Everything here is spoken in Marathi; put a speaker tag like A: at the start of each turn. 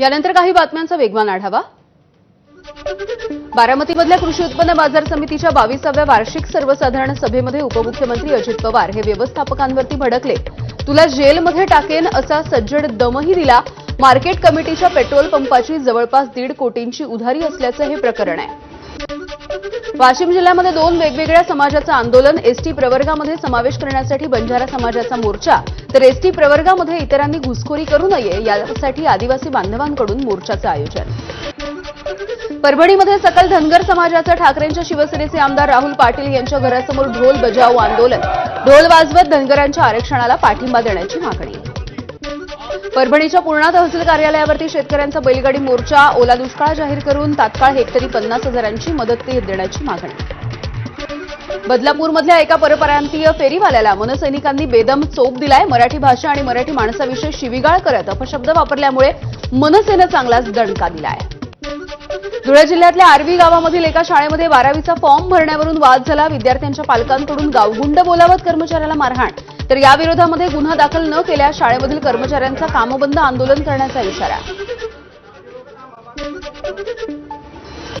A: यानंतर काही बातम्यांचा वेगवान आढावा. बारामतीमधल्या कृषी उत्पन्न बाजार समितीच्या बावीसाव्या वार्षिक सर्वसाधारण सभेमध्ये उपमुख्यमंत्री अजित पवार हे व्यवस्थापकांवरती भडकले. तुला जेलमध्ये टाकेन असा सज्जड दमही दिला. मार्केट कमिटीच्या पेट्रोल पंपाची जवळपास दीड कोटींची उधारी असल्याचं हे प्रकरण आहे. वाशिम जिल्ह्यामध्ये दोन वेगवेगळ्या समाजाचं आंदोलन एसटी प्रवर्गामध्ये समावेश करण्यासाठी बंजारा समाजाचा मोर्चा. तर एसटी प्रवर्गामध्ये इतरांनी घुसखोरी करू नये यासाठी आदिवासी बांधवांकडून मोर्चाचं आयोजन. परभणीमध्ये सकल धनगर समाजाचं ठाकरेंच्या शिवसेनेचे आमदार राहुल पाटील यांच्या घरासमोर ढोल बजाव आंदोलन. ढोल वाजवत धनगरांच्या आरक्षणाला पाठिंबा देण्याची मागणी. परभणीच्या पूर्णा तहसील कार्यालयावरती शेतकऱ्यांचा बैलगाडी मोर्चा ओला दुष्काळ जाहीर करून तात्काळ हेक्टरी पन्नास हजारांची मदत देण्याची मागणी. बदलापूरमधल्या एका परप्रांतीय फेरीवाल्याला मनसैनिकांनी बेदम चोप दिलाय. मराठी भाषा आणि मराठी माणसाविषयी शिवीगाळ करत अपशब्द वापरल्यामुळे मनसेनं चांगलाच दणका दिलाय. धुळे जिल्ह्यातल्या आर्वी गावामधील एका शाळेमध्ये बारावीचा फॉर्म भरण्यावरून वाद झाला. विद्यार्थ्यांच्या पालकांकडून गावगुंड बोलावत कर्मचाऱ्याला मारहाण तर या विरोधामध्ये गुन्हा दाखल न केल्यास शाळेमधील कर्मचाऱ्यांचा कामबंद आंदोलन करण्याचा इशारा.